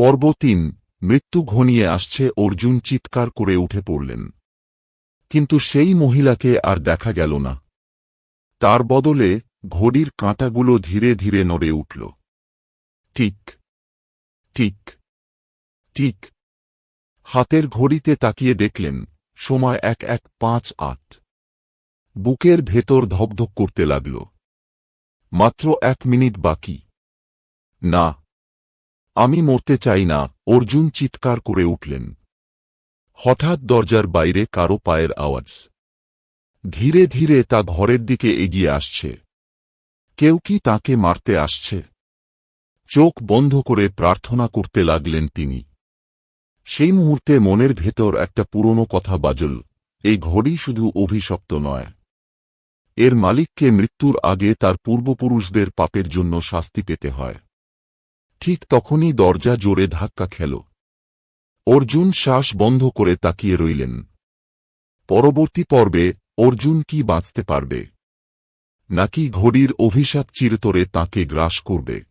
পর্ব তিন, মৃত্যু ঘনিয়ে আসছে, অর্জুন চিৎকার করে উঠে পড়লেন। কিন্তু সেই মহিলাকে আর দেখা গেল না। তার বদলে ঘড়ির কাঁটাগুলো ধীরে ধীরে নড়ে উঠল। টিক টিক টিক হাতের ঘড়িতে তাকিয়ে দেখলেন, সময় এক এক পাঁচ আট। বুকের ভেতর ধকধক করতে লাগল। মাত্র এক মিনিট বাকি। না আমি মরতে চাই না, অর্জুন চিৎকার করে উঠলেন। হঠাৎ দরজার বাইরে কারও পায়ের আওয়াজ। ধীরে ধীরে তা ঘরের দিকে এগিয়ে আসছে। কেউ কি তাকে মারতে আসছে? চোখ বন্ধ করে প্রার্থনা করতে লাগলেন তিনি। সেই মুহূর্তে মনের ভেতর একটা পুরনো কথা বাজল। এই ঘড়ি শুধু অভিশপ্ত নয়। এর মালিককে মৃত্যুর আগে তার পূর্বপুরুষদের পাপের জন্য শাস্তি পেতে হয়। ঠিক তখনই দরজা জোরে ধাক্কা খেল। অর্জুন শ্বাস বন্ধ করে তাকিয়ে রইলেন। পরবর্তী পর্বে অর্জুন কি বাঁচতে পারবে? নাকি ঘড়ির অভিশাপ চিরতরে তাকে গ্রাস করবে?